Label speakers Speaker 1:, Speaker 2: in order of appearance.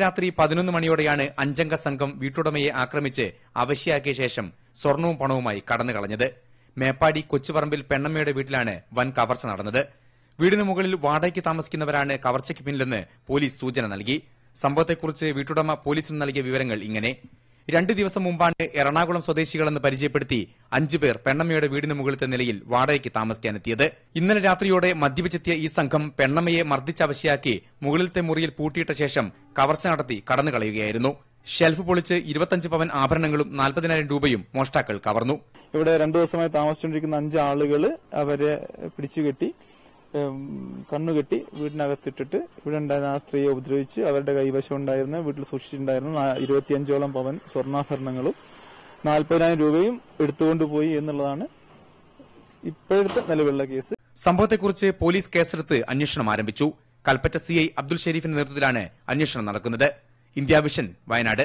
Speaker 1: രാത്രി പതിനൊന്ന് മണിയോടെയാണ് അഞ്ചംഗ സംഘം വീട്ടുടമയെ ആക്രമിച്ച് അവശ്യയാക്കിയ ശേഷം സ്വർണവും പണവുമായി കടന്നു കളഞ്ഞത്. മേപ്പാടി കൊച്ചുപറമ്പിൽ പെണ്ണമ്മയുടെ വീട്ടിലാണ് വൻ കവർച്ച നടന്നത്. വീടിന് മുകളിൽ വാടകയ്ക്ക് താമസിക്കുന്നവരാണ് കവർച്ചയ്ക്ക് പിന്നിലെന്ന് പോലീസ് സൂചന നൽകി. സംഭവത്തെക്കുറിച്ച് വീട്ടുടമ പോലീസിന് നൽകിയ വിവരങ്ങൾ ഇങ്ങനെ. രണ്ടു ദിവസം മുമ്പാണ് എറണാകുളം സ്വദേശികളെന്ന് പരിചയപ്പെടുത്തി അഞ്ചുപേർ പെണ്ണമ്മയുടെ വീടിന് മുകളിലത്തെ നിലയിൽ വാടകയ്ക്ക് താമസിക്കാനെത്തിയത്. ഇന്നലെ രാത്രിയോടെ മദ്യപിച്ചെത്തിയ ഈ സംഘം പെണ്ണമ്മയെ മർദ്ദിച്ചവശയാക്കി മുകളിലത്തെ മുറിയിൽ പൂട്ടിയിട്ട ശേഷം കവർച്ച നടത്തി കടന്നു കളയുകയായിരുന്നു. ഷെൽഫ് പൊളിച്ച് ഇരുപത്തഞ്ച് പവൻ ആഭരണങ്ങളും നാൽപ്പതിനായിരം രൂപയും മോഷ്ടാക്കൾ കവർന്നു.
Speaker 2: ഇവിടെ രണ്ടു ദിവസമായി താമസിച്ചുകൊണ്ടിരിക്കുന്ന അഞ്ച് ആളുകൾ അവരെ പിടിച്ചുകെട്ടി കണ്ണുകെട്ടി വീടിനകത്തിട്ടിട്ട് ഇവിടെ ഉണ്ടായിരുന്ന ആ സ്ത്രീയെ ഉപദ്രവിച്ച് അവരുടെ കൈവശം ഉണ്ടായിരുന്ന വീട്ടിൽ സൂക്ഷിച്ചിട്ടുണ്ടായിരുന്ന ഇരുപത്തിയഞ്ചോളം പവൻ സ്വർണാഭരണങ്ങളും നാൽപ്പതിനായിരം രൂപയും എടുത്തുകൊണ്ടുപോയി എന്നുള്ളതാണ് ഇപ്പോഴത്തെ നിലവിലുള്ള കേസ്.
Speaker 1: സംഭവത്തെക്കുറിച്ച് പോലീസ് കേസെടുത്ത് അന്വേഷണം ആരംഭിച്ചു. കൽപ്പറ്റ സിഐ അബ്ദുൽ ഷെരീഫിന്റെ നേതൃത്വത്തിലാണ് അന്വേഷണം നടക്കുന്നത്. India vision Wayanad.